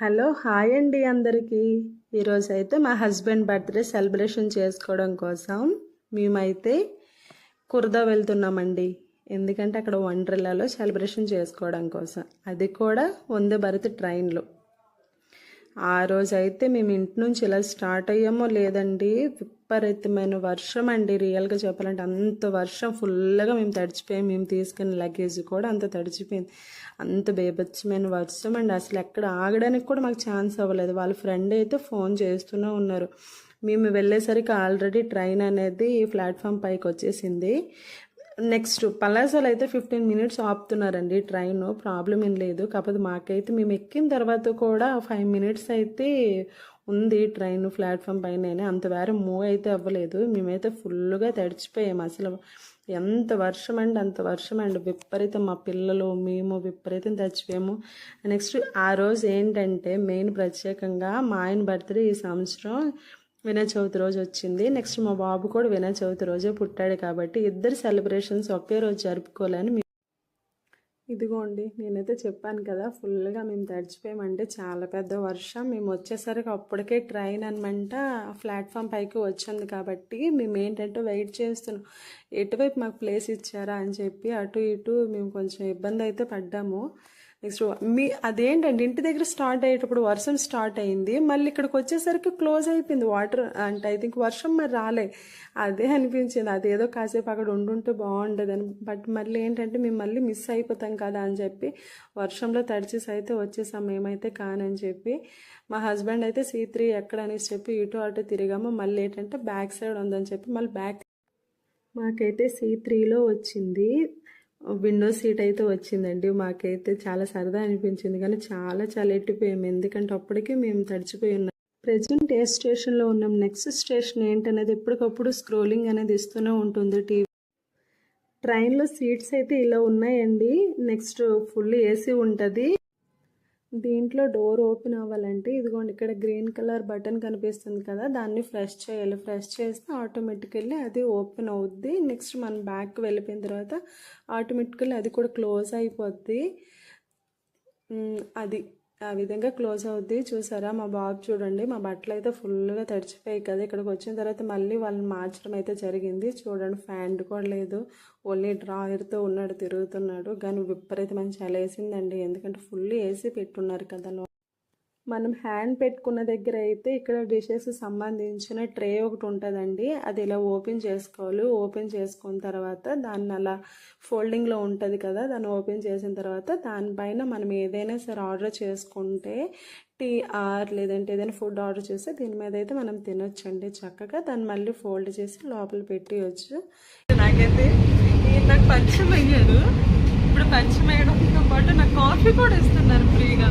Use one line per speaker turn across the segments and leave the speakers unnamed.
Hello hi అండి అందరికీ. ఈరోజు అయితే మా హస్బెండ్ బర్త్డే సెలబ్రేషన్ చేసుకోవడం కోసం మేమైతే కుర్దా వెళ్తున్నామండి. ఎందుకంటే అక్కడ వండర్లాలో సెలబ్రేషన్ చేసుకోవడం కోసం. అది కూడా వందే భారత్ ట్రైన్లో. ఆ రోజైతే మేము ఇంటి నుంచి ఇలా స్టార్ట్ అయ్యామో లేదండి. విపరీతమైన వర్షం అండి. రియల్గా చెప్పాలంటే అంత వర్షం ఫుల్గా మేము తడిచిపోయాం. మేము తీసుకున్న లగేజ్ కూడా అంత తడిచిపోయింది. అంత బేబచ్చమైన వర్షం అండి. అసలు ఎక్కడ ఆగడానికి కూడా మాకు ఛాన్స్ అవ్వలేదు. వాళ్ళ ఫ్రెండ్ అయితే ఫోన్ చేస్తూనే ఉన్నారు. మేము వెళ్ళేసరికి ఆల్రెడీ ట్రైన్ అనేది ప్లాట్ఫామ్ పైకి వచ్చేసింది. నెక్స్ట్ పలాసాలు అయితే ఫిఫ్టీన్ మినిట్స్ ఆపుతున్నారండి. ట్రైన్ ప్రాబ్లం ఏం లేదు. కాకపోతే మాకైతే మేము ఎక్కిన తర్వాత కూడా ఫైవ్ మినిట్స్ అయితే ఉంది ట్రైన్ ప్లాట్ఫామ్ పైన అంత వేరే మూవ్ అయితే అవ్వలేదు. మేమైతే ఫుల్గా తడిచిపోయాము అసలు. ఎంత వర్షం అండి అంత వర్షం అండి. విపరీతం మా పిల్లలు మేము విపరీతం తడిచిపోయాము. నెక్స్ట్ ఆ రోజు ఏంటంటే మెయిన్ ప్రత్యేకంగా మా ఆయన బర్త్డే ఈ సంవత్సరం వినాయక చవితి రోజు వచ్చింది. నెక్స్ట్ మా బాబు కూడా వినాయక చవితి రోజే పుట్టాడు కాబట్టి ఇద్దరు సెలబ్రేషన్స్ ఒకే రోజు జరుపుకోవాలని మీ- ఇదిగోండి నేనైతే చెప్పాను కదా ఫుల్గా మేము తడిచిపోయామంటే చాలా పెద్ద వర్షం. మేము వచ్చేసరికి అప్పటికే ట్రైన్ అనమాట ప్లాట్ఫామ్ పైకి వచ్చింది కాబట్టి మేము ఏంటంటే వెయిట్ చేస్తున్నాం. ఎటువైపు మాకు ప్లేస్ ఇచ్చారా? అని చెప్పి అటు ఇటు మేము కొంచెం ఇబ్బంది అయితే పడ్డాము. నెక్స్ట్ మీ అదేంటండి ఇంటి దగ్గర స్టార్ట్ అయ్యేటప్పుడు వర్షం స్టార్ట్ అయింది మళ్ళీ ఇక్కడికి వచ్చేసరికి క్లోజ్ అయిపోయింది వాటర్ అంటే ఐ థింక్ వర్షం మరి రాలే. అదే అనిపించింది అదేదో కాసేపు అక్కడ ఉండుంటే బాగుండేదని. బట్ మళ్ళీ ఏంటంటే మేము మళ్ళీ మిస్ అయిపోతాం కదా అని చెప్పి వర్షంలో తడిచేసి అయితే వచ్చేసాం మేమైతే కానని చెప్పి. మా హస్బెండ్ అయితే సీ త్రీ ఎక్కడ అనేసి చెప్పి ఇటు అటు తిరిగాము మళ్ళీ ఏంటంటే బ్యాక్ సైడ్ ఉందని చెప్పి మళ్ళీ బ్యాక్ మాకైతే సీ త్రీలో వచ్చింది. విండో సీట్ అయితే వచ్చిందండి. మాకైతే చాలా సరదా అనిపించింది. కానీ చాలా చాలా ఎట్టిపోయాము ఎందుకంటే అప్పటికే మేము తడిచిపోయి ఉన్నాం. ప్రజెంట్ ఏ స్టేషన్లో ఉన్నాం? నెక్స్ట్ స్టేషన్ ఏంటనేది ఎప్పటికప్పుడు స్క్రోలింగ్ అనేది ఇస్తూనే ఉంటుంది టీవీ. ట్రైన్లో సీట్స్ అయితే ఇలా ఉన్నాయండి. నెక్స్ట్ ఫుల్ ఏసీ ఉంటుంది. దీంట్లో డోర్ ఓపెన్ అవ్వాలంటే ఇదిగోండి ఇక్కడ గ్రీన్ కలర్ బటన్ కనిపిస్తుంది కదా దాన్ని ఫ్రెష్ చేయాలి. ఫ్రెష్ చేస్తే ఆటోమేటికల్లీ అది ఓపెన్ అవుద్ది. నెక్స్ట్ మనం బ్యాక్ వెళ్ళిపోయిన తర్వాత ఆటోమేటికల్లీ అది కూడా క్లోజ్ అయిపోద్ది. అది ఆ విధంగా క్లోజ్ అవుద్ది. చూసారా? మా బాబు చూడండి మా బట్టలు అయితే ఫుల్గా తడిచిపోయాయి కదా. ఇక్కడికి వచ్చిన తర్వాత మళ్ళీ వాళ్ళని మార్చడం అయితే జరిగింది. చూడండి ఫ్యాంట్ కూడా లేదు. ఓన్లీ డ్రాయర్తో ఉన్నాడు తిరుగుతున్నాడు. కానీ విపరీతమైన చాలా వేసిందండి. ఎందుకంటే ఫుల్ ఏసీ పెట్టున్నారు కదా. మనం హ్యాండ్ పెట్టుకున్న దగ్గర అయితే ఇక్కడ డిషెస్ సంబంధించిన ట్రే ఒకటి ఉంటుందండి. అది ఇలా ఓపెన్ చేసుకోవాలి. ఓపెన్ చేసుకున్న తర్వాత దాన్ని అలా ఫోల్డింగ్లో ఉంటుంది కదా దాన్ని ఓపెన్ చేసిన తర్వాత దానిపైన మనం ఏదైనా సరే ఆర్డర్ చేసుకుంటే టీ ఆర్ లేదంటే ఏదైనా ఫుడ్ ఆర్డర్ చేస్తే దీని మీద అయితే మనం తినొచ్చండి. చక్కగా దాన్ని మళ్ళీ ఫోల్డ్ చేసి లోపల పెట్టేయచ్చు. నాకైతే నాకు పరిచయం అయ్యారు. ఇప్పుడు పరిచయం అయ్యడంతో పాటు నాకు కాఫీ కూడా ఇస్తున్నారు ఫ్రీగా.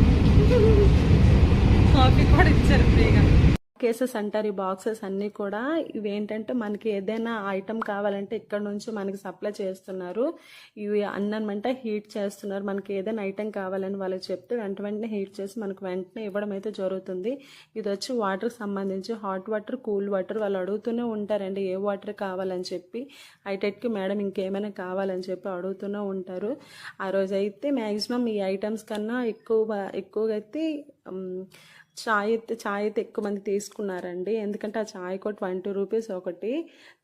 కాఫీ కూడా ఇచ్చారు ఫ్రీగా కేసెస్ అంటారు ఈ బాక్సెస్ అన్నీ కూడా ఇవేంటంటే మనకి ఏదైనా ఐటమ్ కావాలంటే ఇక్కడ నుంచి మనకి సప్లై చేస్తున్నారు. ఇవి అన్నమాట హీట్ చేస్తున్నారు. మనకి ఏదైనా ఐటమ్ కావాలని వాళ్ళు చెప్తే వెంట వెంటనే హీట్ చేసి మనకు వెంటనే ఇవ్వడం అయితే జరుగుతుంది. ఇది వచ్చి వాటర్కి సంబంధించి హాట్ వాటర్ కూల్ వాటర్ వాళ్ళు అడుగుతూనే ఉంటారండి ఏ వాటర్ కావాలని చెప్పి. ఐటెట్కి మేడం ఇంకేమైనా కావాలని చెప్పి అడుగుతూనే ఉంటారు. ఆ రోజైతే మ్యాక్సిమం ఈ ఐటమ్స్ కన్నా ఎక్కువ ఎక్కువగా అయితే చాయ్ అయితే చాయ్ అయితే ఎక్కువ మంది తీసుకున్నారండి. ఎందుకంటే ఆ చాయ్ కూడా ట్వంటీ రూపీస్ ఒకటి.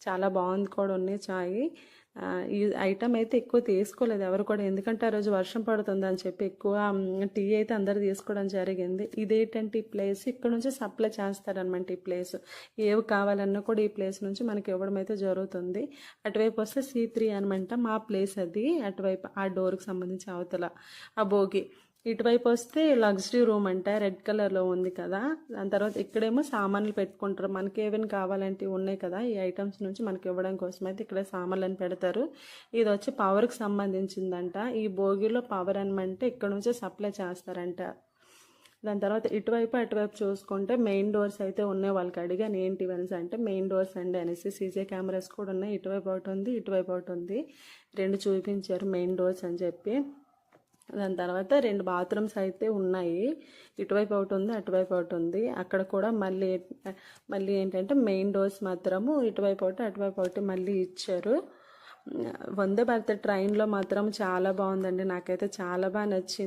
చాలా బాగుంది కూడా ఉన్నాయి చాయ్. ఈ ఐటమ్ అయితే ఎక్కువ తీసుకోలేదు ఎవరు కూడా. ఎందుకంటే ఆ రోజు వర్షం పడుతుంది అని చెప్పి ఎక్కువ టీ అయితే అందరు తీసుకోవడం జరిగింది. ఇదేంటంటే ఈ ప్లేస్ ఇక్కడ నుంచి సప్లై చేస్తారనమాట ఈ ప్లేస్. ఏవి కావాలన్నా కూడా ఈ ప్లేస్ నుంచి మనకి ఇవ్వడం అయితే జరుగుతుంది. అటువైపు వస్తే సీ త్రీ అనమాట మా ప్లేస్ అది. అటువైపు ఆ డోర్కి సంబంధించి అవతల ఆ భోగి ఇటువైపు వస్తే లగ్జరీ రూమ్ అంట రెడ్ కలర్లో ఉంది కదా. దాని తర్వాత ఇక్కడేమో సామాన్లు పెట్టుకుంటారు. మనకి ఏమైనా కావాలంటే ఉన్నాయి కదా ఈ ఐటమ్స్ నుంచి మనకి ఇవ్వడం కోసం అయితే ఇక్కడ సామాన్లను పెడతారు. ఇది వచ్చి పవర్కి సంబంధించిందంట. ఈ భోగిలో పవర్ అనమంటే ఇక్కడ నుంచే సప్లై చేస్తారంట. దాని తర్వాత ఇటువైపు అటువైపు చూసుకుంటే మెయిన్ డోర్స్ అయితే ఉన్నాయి. వాళ్ళకి అడిగాను ఏంటి ఇవన్నీ అంటే మెయిన్ డోర్స్ అండి అనేసి సీసీ కెమెరాస్ కూడా ఉన్నాయి. ఇటువైపు ఒకటి ఉంది ఇటువైపు ఒకటి ఉంది. రెండు చూపించారు మెయిన్ డోర్స్ అని చెప్పి. దాని తర్వాత రెండు బాత్రూమ్స్ అయితే ఉన్నాయి. ఇటువైపు ఒకటి ఉంది అటువైపు ఒకటి ఉంది. అక్కడ కూడా మళ్ళీ మళ్ళీ ఏంటంటే మెయిన్ డోర్స్ మాత్రము ఇటువైపు ఒకటి అటువైపు ఒకటి మళ్ళీ ఇచ్చారు. వందే భారత ట్రైన్లో మాత్రం చాలా బాగుందండి. నాకైతే చాలా బాగా నచ్చింది.